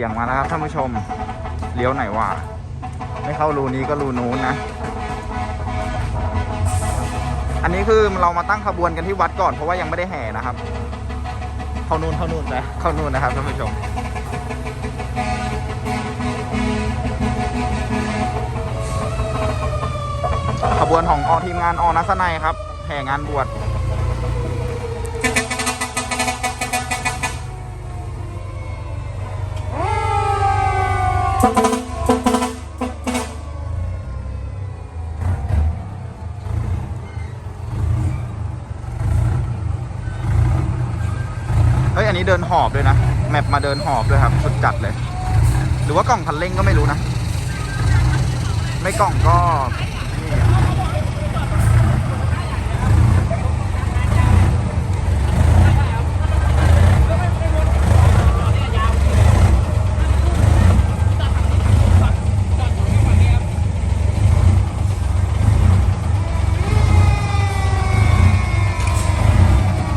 สียงมาแล้วครับท่านผู้ชมเลี้ยวไหนวะไม่เข้ารูนี้ก็รูนู้นนะ อันนี้คือเรามาตั้งขบวนกันที่วัดก่อนเพราะว่ายังไม่ได้แห่นะครับ เข้านู่นเข้านู่นนะเข้านู่นนะครับท่านผู้ชมขบวนของอทีมงานอนัสนัยครับ แห่งานบวช เฮ้ย อันนี้เดินหอบด้วยนะ แมปมาเดินหอบด้วยครับ สุดจัดเลย หรือว่ากล่องคันเร่งก็ไม่รู้นะ ไม่กล่องก็นี่อะ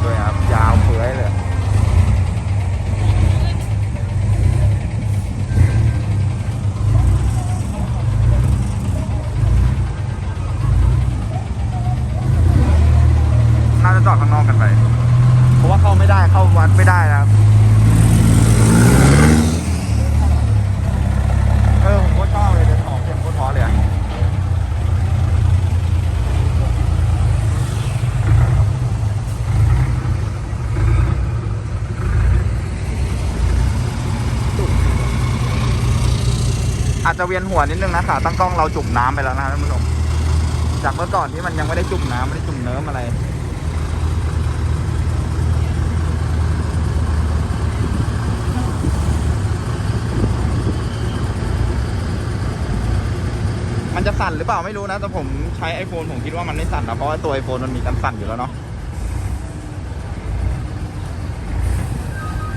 ด้วยครับ ยาวเฟื้อยเลย น่า จอดข้างนอกกันไป เพราะว่าเข้าไม่ได้เข้าวัดไม่ได้นะครับ เออผมก็ชอบเลยเดินหอบเสียงโคตรเพราะเลยอะอาจจะเวียนหัวนิดนึงนะขาตั้งกล้องเราจุ่มน้ำไปแล้วนะครับท่านผู้ชม จากเมื่อก่อนที่มันยังไม่ได้จุ่มน้ำไม่ได้จุ่มเนิ้มอะไร มันจะ สั่นหรือเปล่าไม่รู้นะ แต่ผมใช้ iPhone ผมคิดว่ามันไม่สั่นนะเพราะว่าตัว iPhone มันมีการสั่นอยู่แล้วเนาะ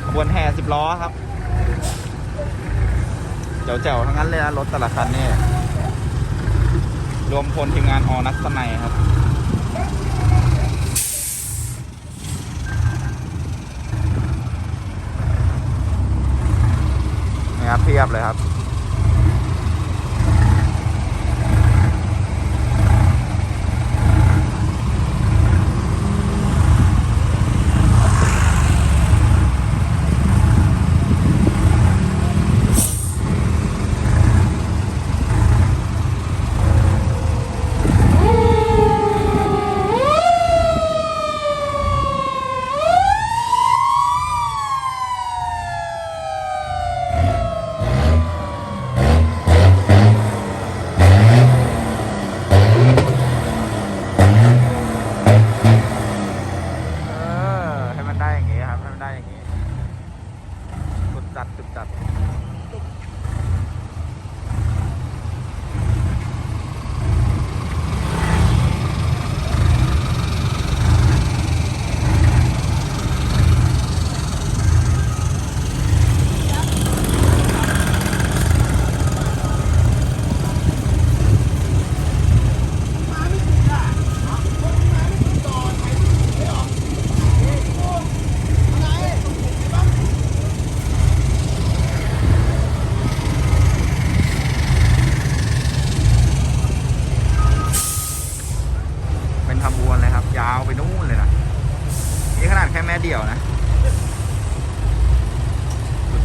ขบวนแห่สิบล้อครับเจ๋วๆทั้งนั้นเลยนะรถแต่ละคันนี่รวมพลทีมงานอนัสนัยครับนี่ครับเพียบเลยครับ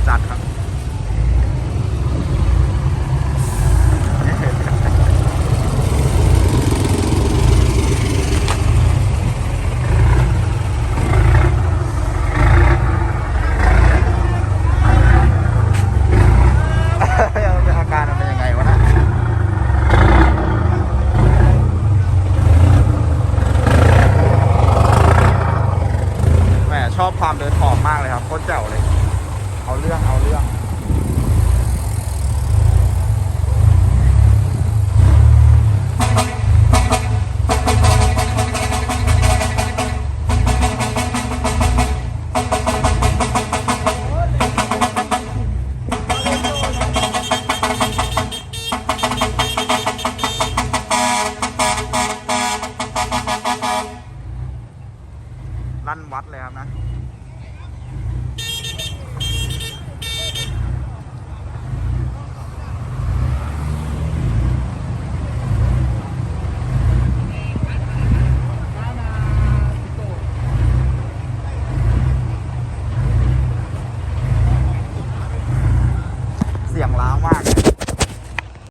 จัดครับ 好亮好亮